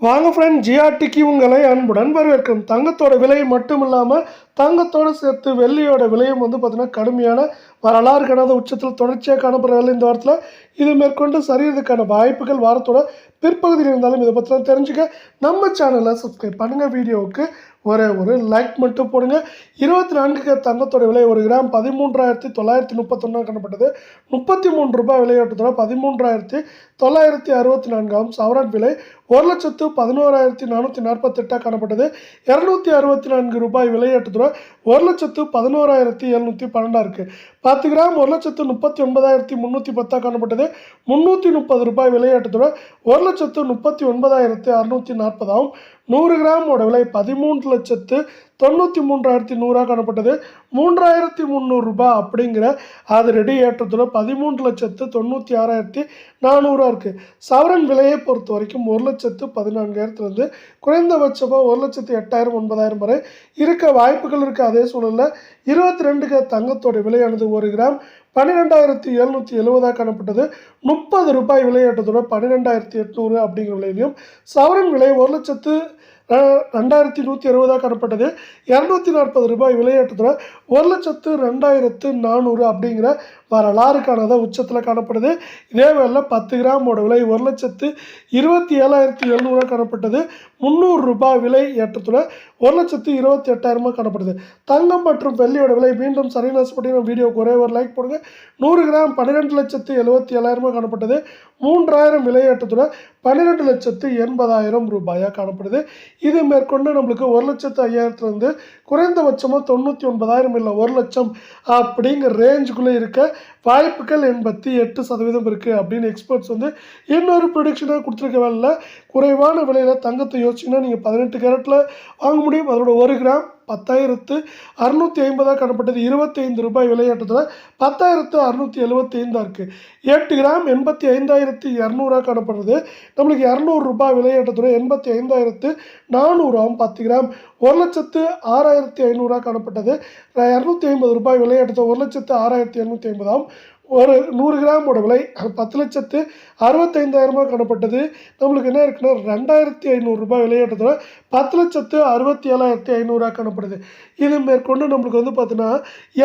வாங்க ஃப்ரெண்ட் ஜிஆர்டிக்கு உங்களை அன்புடன் வரவேற்கும். தங்கத்தோட விலை மட்டும் இல்லாமல் தங்கத்தோடு சேர்த்து வெள்ளியோட விலையும் வந்து பார்த்திங்கன்னா கடுமையான வரலாறு காணாத உச்சத்தில் தொடர்ச்சியாக காணப்படுறதில்ல இந்த வாரத்தில். இது மேற்கொண்டு சரியறதுக்கான வாய்ப்புகள் வாரத்தோட பிற்பகுதியில் இருந்தாலும் இதை பற்றிலாம் தெரிஞ்சுக்க நம்ம சேனலை சப்ஸ்கிரைப் பண்ணுங்கள் வீடியோவுக்கு ஒரே ஒரு லைக் மட்டும் போடுங்க. இருபத்தி நான்கு தங்கத்தோட விலை ஒரு கிராம் பதிமூன்றாயிரத்தி தொள்ளாயிரத்தி முப்பத்தொன்னா காணப்பட்டது முப்பத்தி மூன்று ரூபாய் விளையாட்டுத்தோட பதிமூன்றாயிரத்தி தொள்ளாயிரத்தி அறுபத்தி நான்காம் சவரன் விலை ஒரு லட்சத்து பதினோராயிரத்தி நானூற்றி நாற்பத்தெட்டாக காணப்பட்டது இரநூத்தி அறுபத்தி நான்கு ரூபாய் விலையேற்றத்தோட ஒரு லட்சத்து பதினோராயிரத்தி எழுநூற்றி பன்னெண்டாக இருக்குது பத்து கிராம் ஒரு லட்சத்து முப்பத்தி ஒன்பதாயிரத்தி முந்நூற்றி பத்தாக காணப்பட்டது முந்நூற்றி முப்பது ரூபாய் விலையேற்றத்தோட ஒரு லட்சத்து முப்பத்தி ஒன்பதாயிரத்து அறுநூற்றி நாற்பதாகவும் நூறு கிராமோட விலை பதிமூன்று லட்சத்து தொண்ணூற்றி மூன்றாயிரத்தி நூறாக காணப்பட்டது. மூன்றாயிரத்தி முந்நூறுரூபா அப்படிங்கிற அது ரெடி ஏற்றத்தோட பதிமூன்று லட்சத்து தொண்ணூற்றி ஆறாயிரத்தி நானூறாக இருக்குது சவரன் விலையை பொறுத்த வரைக்கும் ஒரு லட்சத்து பதினான்காயிரத்துலேருந்து குறைந்தபட்சமாக ஒரு லட்சத்து எட்டாயிரம் ஒன்பதாயிரம் வரை இருக்க வாய்ப்புகள் இருக்குது அதே சூழலில் இருபத்தி ரெண்டுக்கு தங்கத்தோட விலையானது ஒரு கிராம் பன்னிரெண்டாயிரத்தி எழுநூற்றி எழுபதாக காணப்பட்டது. முப்பது ரூபாய் விலையேற்றத்தோட பன்னிரெண்டாயிரத்தி எட்நூறு அப்படிங்கிற விலையிலையும் சவரன் விலை ஒரு லட்சத்து ரெண்டாயிரத்தி நூற்றி அறுபதாக காணப்பட்டது இரநூத்தி நாற்பது ரூபாய் விலையேற்றத்தோட ஒரு லட்சத்து ரெண்டாயிரத்து நானூறு அப்படிங்கிற வரலாறு உச்சத்தில் காணப்படுது. இதே வேளையில் பத்து கிராமோட விலை ஒரு லட்சத்து இருபத்தி ஏழாயிரத்தி எழுநூறாக காணப்பட்டது முந்நூறு ரூபாய் விலை ஏற்றத்தில் ஒரு லட்சத்து இருபத்தி எட்டாயிரமாக காணப்படுது. தங்கம் மற்றும் வெள்ளியோட விலை மீண்டும் சரிநாசப்படி நம்ம வீடியோக்கு ஒரே ஒரு லைக் போடுங்க. நூறு கிராம் பன்னிரெண்டு லட்சத்து எழுபத்தி ஏழாயிரமாக காணப்பட்டது மூன்றாயிரம் விலையேற்றத்துடன் பன்னிரெண்டு லட்சத்து எண்பதாயிரம் ரூபாயாக காணப்படுது. இது மேற்கொண்டு நம்மளுக்கு ஒரு லட்சத்து ஐயாயிரத்துலேருந்து குறைந்தபட்சமாக தொண்ணூற்றி ஒன்பதாயிரம் இல்லை ஒரு லட்சம் அப்படிங்கிற ரேஞ்சுக்குள்ளே இருக்க வாய்ப்புகள் எண்பத்தி எட்டு சதவீதம் இருக்குது அப்படின்னு எக்ஸ்பர்ட்ஸ் வந்து இன்னொரு ப்ரொடிக்ஷனாக கொடுத்துருக்க வேலையில் குறைவான விலையில் தங்கத்தை யோசிச்சிங்கன்னா நீங்கள் பதினெட்டு கேரட்டில் வாங்க முடியும். அதோட ஒரு கிராம் பத்தாயிரத்து அறுநூற்றி ஐம்பதாக காணப்பட்டது. இருபத்தைந்து ரூபாய் விளையாட்டத்தில் பத்தாயிரத்து அறுநூற்றி எழுபத்தி ஐந்தாக இருக்குது எட்டு கிராம் எண்பத்தி ஐந்தாயிரத்து இரநூறாக காணப்படுறது. நம்மளுக்கு இரநூறு ரூபாய் விலையேற்றத்தோட எண்பத்தி ஐந்தாயிரத்து நானூறாம் பத்து கிராம் ஒரு லட்சத்து ஆறாயிரத்தி ஐநூறாக காணப்பட்டது. இரநூத்தி ஐம்பது ரூபாய் விலையேற்றத்தை ஒரு லட்சத்து ஆறாயிரத்தி இரநூத்தி ஐம்பதாம் ஒரு நூறு கிராமோட விலை. பத்து லட்சத்து அறுபத்தைந்தாயிரமாக காணப்பட்டது நம்மளுக்கு என்ன இருக்குன்னா ரெண்டாயிரத்தி ஐநூறுரூபா ரூபாய் பத்து லட்சத்து அறுபத்தி ஏழாயிரத்தி ஐநூறுரூவா காணப்படுது இது மேற்கொண்டு நம்மளுக்கு வந்து பார்த்தீங்கன்னா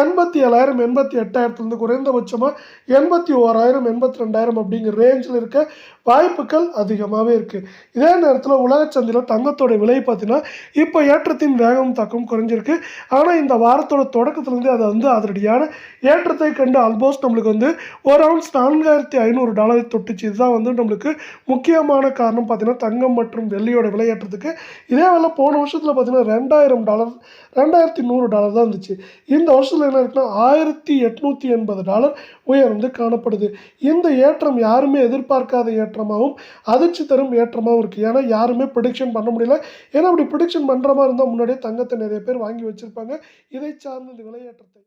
எண்பத்தி ஏழாயிரம் எண்பத்தி எட்டாயிரத்துலேருந்து குறைந்தபட்சமாக எண்பத்தி ஓராயிரம் எண்பத்தி ரெண்டாயிரம் அப்படிங்கிற ரேஞ்சில் இருக்க வாய்ப்புகள் அதிகமாகவே இருக்குது இதே நேரத்தில் உலக சந்தையில் தங்கத்தோட விலை பார்த்தீங்கன்னா இப்போ ஏற்றத்தின் வேகம் தாக்கம் குறைஞ்சிருக்கு. ஆனால் இந்த வாரத்தோட தொடக்கத்துலேருந்து அது வந்து அதிரடியான ஏற்றத்தை கண்டு ஆல்மோஸ்ட் நம்மளுக்கு வந்து ஒரு அவுன்ஸ் நான்காயிரத்தி ஐநூறு டாலரை தொட்டுச்சு. இதுதான் வந்து நம்மளுக்கு முக்கியமான காரணம். பார்த்தீங்கன்னா தங்கம் மற்றும் வெள்ளியோட விளையாட்டுறதுக்கு இதே வேலை போன வருஷத்தில் பார்த்தீங்கன்னா ரெண்டாயிரம் டாலர் ரெண்டாயிரத்தி நூறு டாலர் தான் இருந்துச்சு. இந்த வருஷத்தில் என்ன இருக்குன்னா ஆயிரத்தி எட்நூற்றி எண்பது டாலர் உயர்ந்து காணப்படுது. இந்த ஏற்றம் யாருமே எதிர்பார்க்காத ஏற்றமாகவும் அதிர்ச்சி தரும் ஏற்றமாகவும் இருக்குது ஏன்னா யாருமே ப்ரிடிக்ஷன் பண்ண முடியல. ஏன்னா அப்படி ப்ரிடிக்ஷன் பண்ணுற மாதிரி இருந்தால் முன்னாடியே தங்கத்தை நிறைய பேர் வாங்கி வச்சுருப்பாங்க. இதை சார்ந்த இந்த விலையேற்றத்தை